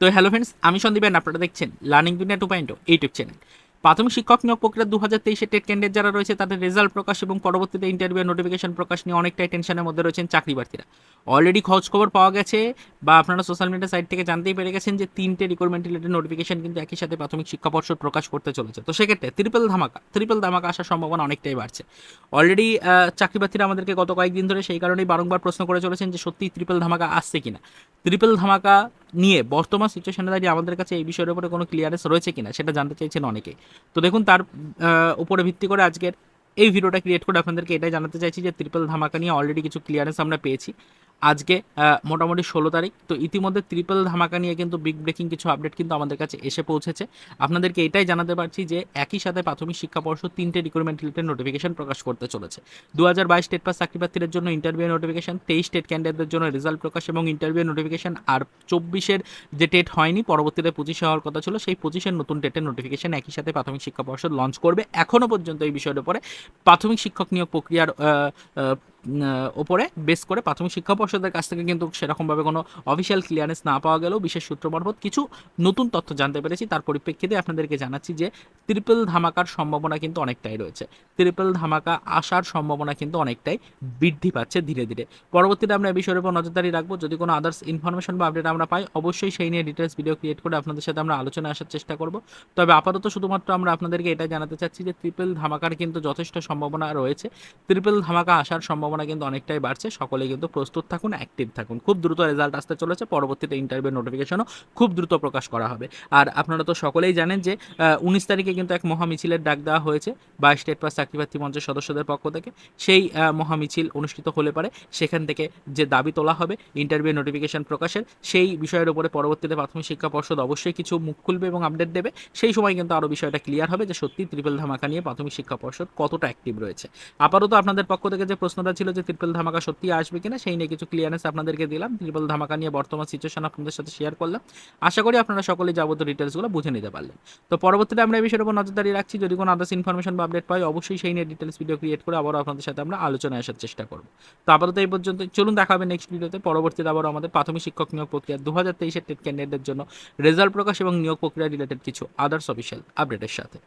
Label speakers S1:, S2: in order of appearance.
S1: তো hello friends আমি সন্দীপেন আপনারা দেখছেন লার্নিং দুনিয়া টু পয়েন্ট ইউটিউব চ্যানেল প্রাথমিক শিক্ষক নিয়োগ প্রক্রিয়া দু হাজার তেইশে টেট ক্যান্ডিডেট যারা রয়েছে, তাদের রেজাল্ট প্রকাশ এবং পরবর্তীতে ইন্টারভিউ নোটিফিকেশন প্রকাশ নিয়ে অনেকটাই টেনশনের মধ্যে রয়েছেন চাকরি প্রার্থীরা। অলরেডি খোঁজ খবর পাওয়া গেছে বা আপনারা সোশ্যাল মিডিয়া সাইট থেকে জানতেই পেরে গেছেন যে তিনটে রিক্রুটমেন্ট রিলেটেড নোটিফিকেশন কিন্তু একই সাথে প্রাথমিক শিক্ষা পর্ষদ প্রকাশ করতে চলেছে। তো সেক্ষেত্রে ত্রিপল ধামাকা ত্রিপল ধামাকা আসার সম্ভাবনা অনেকটাই বাড়ছে। অলরেডি চাকরি প্রার্থীরা আমাদেরকে গত কয়েকদিন ধরে সেই কারণেই বারংবার প্রশ্ন করে চলেছেন যে সত্যি ত্রিপল ধামাকা আসছে কিনা। ত্রিপল ধামাকা নিয়ে বর্তমান সিচুয়েশনে দাঁড়িয়ে আমাদের কাছে এই বিষয়ের উপরে কোনো ক্লিয়ারেন্স রয়েছে কিনা সেটা জানতে চাইছেন অনেকে। তো দেখুন, তার উপরে ভিত্তি করে আজকের এই ভিডিওটা ক্রিয়েট করে আপনাদেরকে এটাই জানাতে চাইছি যে ত্রিপল ধামাকা নিয়ে অলরেডি কিছু ক্লিয়ারেন্স আমরা পেয়েছি। আজকে মোটামুটি ষোলো তারিখ। তো ইতিমধ্যে ত্রিপল ধামাকা নিয়ে কিন্তু বিগ ব্রেকিং কিছু আপডেট কিন্তু আমাদের কাছে এসে পৌঁছেছে। আপনাদেরকে এটাই জানাতে পারছি যে একই সাথে প্রাথমিক শিক্ষা পর্ষদ তিনটে রিক্রুটমেন্ট রিলেটেড নোটিফিকেশন প্রকাশ করতে চলেছে। দু হাজার বাইশ স্টেট পাস চাকরি প্রার্থীদের জন্য ইন্টারভিউ নোটিফিকেশন তেইশ স্টেট ক্যান্ডিডেটদের জন্য রেজাল্ট প্রকাশ এবং ইন্টারভিউ নোটিফিকেশন আর চব্বিশের যে ডেট হয়নি, পরবর্তীতে পঁচিশে হওয়ার কথা ছিল, সেই পঁচিশের নতুন ডেটের নোটিফিকেশন একই সাথে প্রাথমিক শিক্ষা পর্ষদ লঞ্চ করবে। এখনও পর্যন্ত এই বিষয়ের উপরে প্রাথমিক শিক্ষক নিয়োগ প্রক্রিয়ার ওপরে বেস করে প্রাথমিক শিক্ষা পর্ষদের কাছ থেকে কিন্তু সেরকমভাবে কোনো অফিসিয়াল ক্লিয়ারেন্স না পাওয়া গেলেও বিশেষ সূত্র মারফত কিছু নতুন তথ্য জানতে পেরেছি। তার পরিপ্রেক্ষিতে আপনাদেরকে জানাচ্ছি যে ট্রিপল ধামাকার সম্ভাবনা কিন্তু অনেকটাই রয়েছে। ট্রিপল ধামাকা আসার সম্ভাবনা কিন্তু অনেকটাই বৃদ্ধি পাচ্ছে ধীরে ধীরে। পরবর্তীতে আমরা এই বিষয়ের উপর নজরদারি রাখব। যদি কোনো আদার্স ইনফরমেশন বা আপডেট আমরা পাই, অবশ্যই সেই নিয়ে ডিটেলস ভিডিও ক্রিয়েট করে আপনাদের সাথে আমরা আলোচনা আসার চেষ্টা করব। তবে আপাতত শুধুমাত্র আমরা আপনাদেরকে এটা জানাতে চাচ্ছি যে ট্রিপল ধামাকার কিন্তু যথেষ্ট সম্ভাবনা রয়েছে। ট্রিপল ধামাকা আসার সম্ভাবনা কিন্তু অনেকটাই বাড়ছে। সকলে কিন্তু প্রস্তুত থাকুন অ্যাক্টিভ থাকুন। খুব দ্রুত রেজাল্ট আসতে চলেছে। পরবর্তীতে ইন্টারভিউ নোটিফিকেশনও খুব দ্রুত প্রকাশ করা হবে। আর আপনারা তো সকলেই জানেন যে উনিশ তারিখে কিন্তু এক মহামিছিলের ডাক দেওয়া হয়েছে। বা স্টেট পাস চাকরি প্রার্থী মঞ্চের সদস্যদের পক্ষ থেকে। সেই মহামিছিল অনুষ্ঠিত হলে পারে। সেখান থেকে যে দাবি তোলা হবে ইন্টারভিউ নোটিফিকেশন প্রকাশের, সেই বিষয়ের উপরে পরবর্তীতে প্রাথমিক শিক্ষা পর্ষদ অবশ্যই কিছু মুখ খুলবে এবং আপডেট দেবে। সেই সময় কিন্তু আরও বিষয়টা ক্লিয়ার হবে যে সত্যি ত্রিপল ধামাকা নিয়ে প্রাথমিক শিক্ষা পর্ষদ কতটা অ্যাক্টিভ রয়েছে। আপাতত আপনাদের পক্ষ থেকে যে প্রশ্নটা ছিল যে ত্রিপল ধামাকা সত্যি আসবে কিনা, সেই নিয়ে কিছু ক্লিয়ারেন্স আপনাদেরকে দিলাম। ত্রিপল ধামাকা নিয়ে বর্তমান সিচুয়েশন আপনাদের সাথে শেয়ার করলাম। আশা করি আপনারা সকলে যাবতীয় ডিটেলসগুলো বুঝে নিতে পারলেন। তো পরবর্তীতে আমরা এই বিষয়ের উপর নজরদারি রাখছি। যদি কোনো আদার্স ইনফরমেশন বা আপডেট পাই, অবশ্যই সেই নিয়ে ডিটেলস ভিডিও ক্রিয়েট করে আবারও আপনাদের সাথে আমরা আলোচনায় আসার চেষ্টা করব। তো আপাতত এই পর্যন্ত চলুন দেখা হবে নেক্সট ভিডিওতে পরবর্তীতে আবারও আমাদের প্রাথমিক শিক্ষক নিয়োগ প্রক্রিয়া দু হাজার তেইশের টেট ক্যান্ডিডেটদের জন্য রেজাল্ট প্রকাশ এবং নিয়োগ প্রক্রিয়া রিলেটেড কিছু আদার্স অফিসিয়াল আপডেটের সাথে।